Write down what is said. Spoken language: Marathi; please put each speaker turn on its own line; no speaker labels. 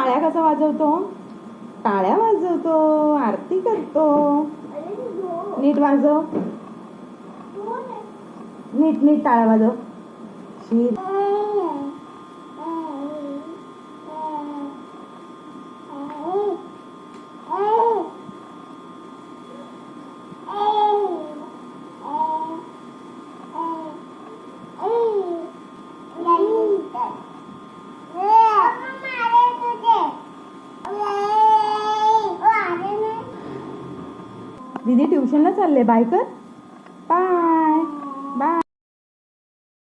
टाळ्या कसा वाजवतो? टाळ्या वाजवतो आरती करतो. नीट वाजव. नीट नीट टाळ्या वाजव. दीदी ट्युशनला चालले. बाय कर. बाय.